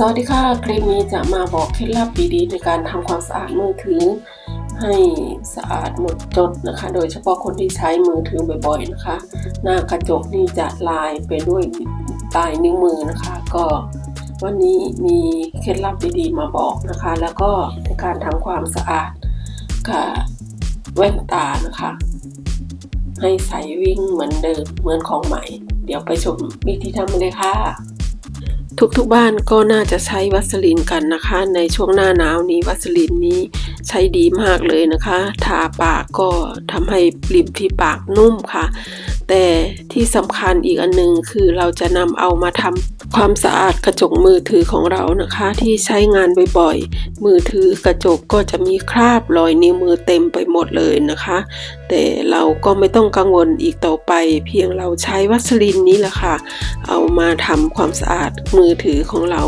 สวัสดีค่ะ คลิปนี้จะมาบอกเคล็ดลับดีๆในการทำความสะอาดมือถือ ให้สะอาดหมดจดนะคะ โดยเฉพาะคนที่ใช้มือถือบ่อยๆนะคะ หน้ากระจกนี่จะลายไปด้วยลายนิ้วมือนะคะ ก็วันนี้มีเคล็ดลับดีๆมาบอกนะคะ แล้วก็ในการทำความสะอาดกับแว่นตานะคะ ให้ใสวิ่งเหมือนเดิมเหมือนของใหม่ เดี๋ยวไปชมวิธีทำเลยค่ะ ทุกๆบ้านก็น่าจะใช้วัสลินกันนะคะ ในช่วงหน้าหนาวนี้วัสลินนี้ ใช้ดีมากเลยนะคะ ทาปากก็ทำให้ริมที่ปากนุ่มค่ะ แต่ที่สำคัญอีกอันหนึงคือเราจะนำเอามาทำความสะอาดกระจกมือถือของเรานะคะ ที่ใช้งานบ่อยๆ มือถือกระจกก็จะมีคราบรอยนิ้วมือเต็มไปหมดเลยนะคะ แต่เราก็ไม่ต้องกังวลอีกต่อไป เพียงเราใช้วัสลินนี้แหละค่ะ เอามาทำความสะอาดมือถือของเรา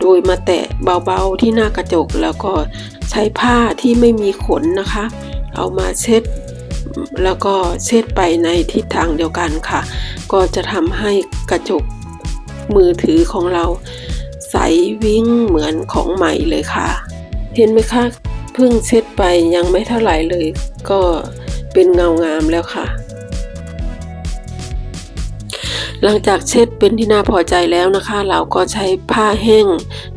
โดยมาแตะเบาๆที่หน้ากระจกแล้วก็ ใช้ผ้าที่ไม่มีขนนะคะ เอามาเช็ดแล้วก็เช็ดไปในทิศทางเดียวกันค่ะ ก็จะทำให้กระจกมือถือของเราใสวิ่งเหมือนของใหม่เลยค่ะ เห็นไหมคะเพิ่งเช็ดไปยังไม่เท่าไหร่เลย ก็เป็นเงางามแล้วค่ะ หลังจากเช็ดเป็นที่น่าพอใจแล้วนะคะ เราก็ใช้ผ้าแห้ง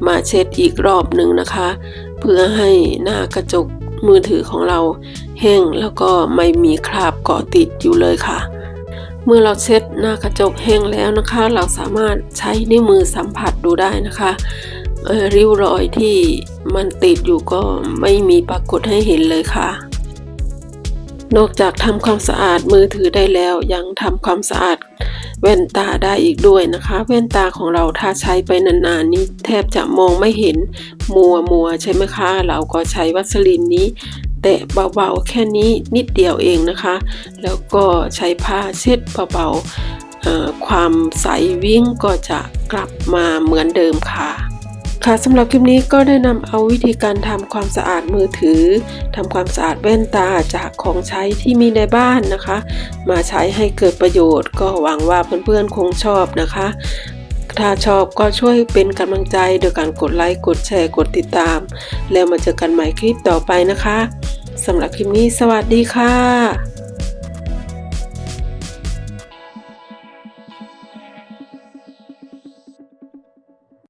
มาเช็ดอีกรอบหนึ่งนะคะ เพื่อให้หน้ากระจกมือถือของเราแห้งแล้วก็ไม่มีคราบเกาะติดอยู่เลยค่ะ เมื่อเราเช็ดหน้ากระจกแห้งแล้วนะคะ เราสามารถใช้นิ้วมือสัมผัสดูได้นะคะริ้วรอยที่มันติดอยู่ก็ไม่มีปรากฏให้เห็นเลยค่ะ นอกจากทำความสะอาดมือถือได้แล้วยังทำความสะอาด แว่นตาได้อีกด้วยนะคะ แว่นตาของเราถ้าใช้ไปนานๆนี้แทบจะมองไม่เห็นมัวมัวใช่ไหมคะ เราก็ใช้วัสลินนี้แตะเบาๆแค่นี้นิดเดียวเองนะคะ แล้วก็ใช้ผ้าเช็ดเบาๆความใสวิ่งก็จะกลับมาเหมือนเดิมค่ะ ค่ะสำหรับคลิปนี้ก็ได้นำเอาวิธีการทำความสะอาดมือถือทำความสะอาดแว่นตาจากของใช้ที่มีในบ้านนะคะ มาใช้ให้เกิดประโยชน์ ก็หวังว่าเพื่อนๆคงชอบนะคะ ถ้าชอบก็ช่วยเป็นกำลังใจโดยการกดไลค์กดแชร์กดติดตาม แล้วมาเจอกันใหม่คลิปต่อไปนะคะสำหรับคลิปนี้สวัสดีค่ะ